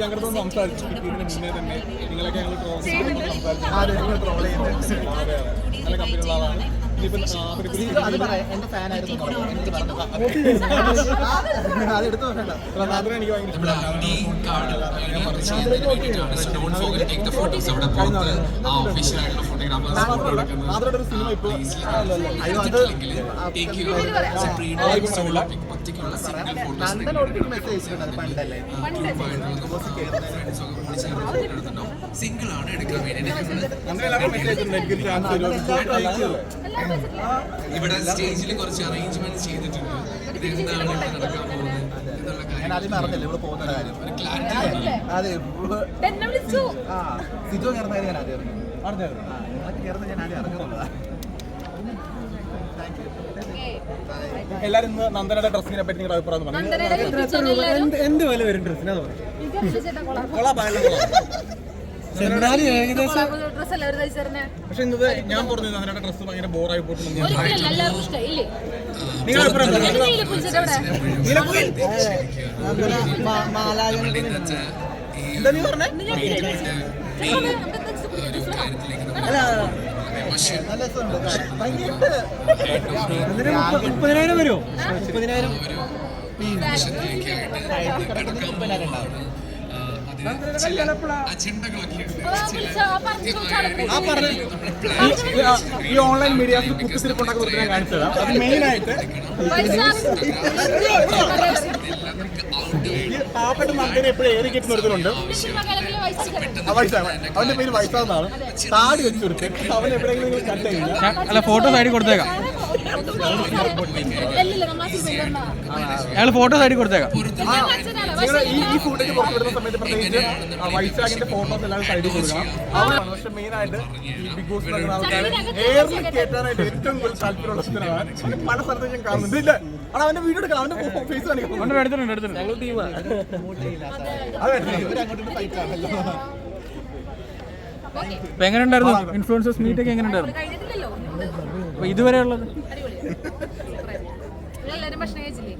ഞങ്ങളുടെ സംസാരിച്ചു. കിട്ടിയതിന് മുന്നേ തന്നെ നിങ്ങളൊക്കെ ഞങ്ങൾ സംസാരിച്ചു. ട്രോൾ അതെ. നല്ല കമ്പനിയുള്ള ആളാണ്. അത് പറയാം എന്റെ പറഞ്ഞു. അത് എടുത്തു ഫോട്ടോ എടുക്കുന്നത് ഒരു സിനിമ ഇപ്പോൾ അയ്യോ അത് ഒറ്റയ്ക്കുള്ള സിംഗിൾ ഫോട്ടോസ് സിംഗിൾ ആണ് എടുക്കാൻ വേണ്ടി ഇവിടെ സ്റ്റേജിൽ കുറച്ച് അറേഞ്ച്മെന്റ് ചെയ്തിട്ടുണ്ട്. ഇത് എന്താണ് ഇവിടെ നടക്കാൻ പോകുന്നത് എന്നുള്ള ഞാൻ കാര്യം ആദ്യം അറിഞ്ഞില്ല ഇവിടെ പോകുന്ന കാര്യം. ഒരു ക്ലാരിറ്റി അതെ എന്നെ വിളിച്ചു ആ സിജോ കയറുന്ന കാര്യം ഞാൻ ആദ്യം അറിഞ്ഞു. അറിഞ്ഞായിരുന്നു ആ നിങ്ങളൊക്കെ കയറുന്ന ഞാൻ ആദ്യം എല്ലാരും ഇന്ന് നന്ദനയുടെ ഡ്രസ്സിനെ പറ്റി നിങ്ങളുടെ അഭിപ്രായം പറഞ്ഞു? നന്ദനയുടെ എല്ലാവരും എന്ത് വില വരും ഡ്രസ്സിനാ ചേട്ടാ കൊള്ളാം. എന്നാലും ഏകദേശം ഡ്രസ് എല്ലാവരും തയ്ച്ചറിഞ്ഞ പക്ഷെ ഇന്നത് ഞാൻ പറഞ്ഞു നന്ദനയുടെ ഡ്രസ്സ് ഭയങ്കര ബോറായി പോയിട്ടുണ്ട് ഞാൻ ഒരിക്കലല്ല എല്ലാവർക്കും ഇഷ്ടം ഇല്ലേ നിങ്ങളുടെ അഭിപ്രായം എന്താ? എന്റെ നീല കുളിച്ചിട്ട് അവിടെ ഇന്നത്തെ ഈ എന്താ നീ പറഞ്ഞേ നമ്മൾ വിമർശനം നല്ല രസമുണ്ട് ഭയങ്കര മുപ്പതിനായിരം വരുമോ മുപ്പതിനായിരം ഈ ഓൺലൈൻ മീഡിയാസിൽ കുത്തിത്തിരിപ്പുണ്ടാക്കി കാണിച്ചതാണ് അത് ഈ പാവപ്പെട്ട നന്ദനെ എപ്പോഴും ഏറി കിട്ടുന്ന വയസ്സാണ് അവന്റെ പേര് വയസ്സാന്നാണ് താടി വെച്ചൊരുത്തൻ അവൻ എവിടെയെങ്കിലും നിങ്ങൾ കണ്ടു അല്ല ഫോട്ടോ സൈഡിൽ കൊടുത്തേക്കാം. ഞങ്ങൾ ഫോട്ടോ സൈഡിൽ കൊടുത്തേക്കാം. ഈ ഈ ഫുട്ടേജ് പുറത്ത് സമയത്ത് പ്രത്യേകിച്ച് വൈശാഖിന്റെ ഫോട്ടോസ് എല്ലാവരും സൈഡിൽ കൊടുക്കണം. അവനാണ് പക്ഷെ മെയിൻ ആയിട്ട് ഈ ബിഗ് ബോസ് നടക്കുന്ന ആൾക്കാരെ ഏറെ കേട്ടാനായിട്ട് ഏറ്റവും കൂടുതൽ താല്പര്യമുള്ള സ്ഥലമാണ് പല സ്ഥലത്തും ഞാൻ കാണുന്നുണ്ട്. ഇല്ല. അവിടെ അവന്റെ വീഡിയോ എടുക്കണം. അവന്റെ ഫേസ് കാണിക്കണം ഇവരങ്ങോട്ട് അപ്പൊ എങ്ങനെ ഉണ്ടായിരുന്നു ഇൻഫ്ലുവൻസേഴ്സ് മീറ്റ് ഒക്കെ എങ്ങനെ ഉണ്ടായിരുന്നു അപ്പൊ ഇതുവരെ ഉള്ളത്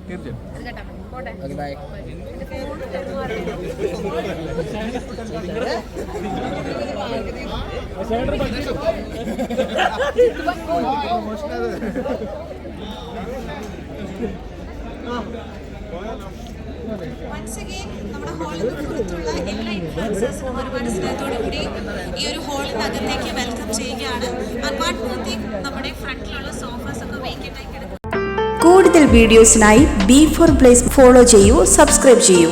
തീർച്ചയായും. നമ്മുടെ ഒരുപാട് കൂടി ഈ ഒരു വെൽക്കം ചെയ്യുകയാണ്. നമ്മുടെ ഫ്രണ്ടിലുള്ള ഒക്കെ കൂടുതൽ വീഡിയോസിനായി ബി ഫോർ പ്ലേസ് ഫോളോ ചെയ്യൂ സബ്സ്ക്രൈബ് ചെയ്യൂ.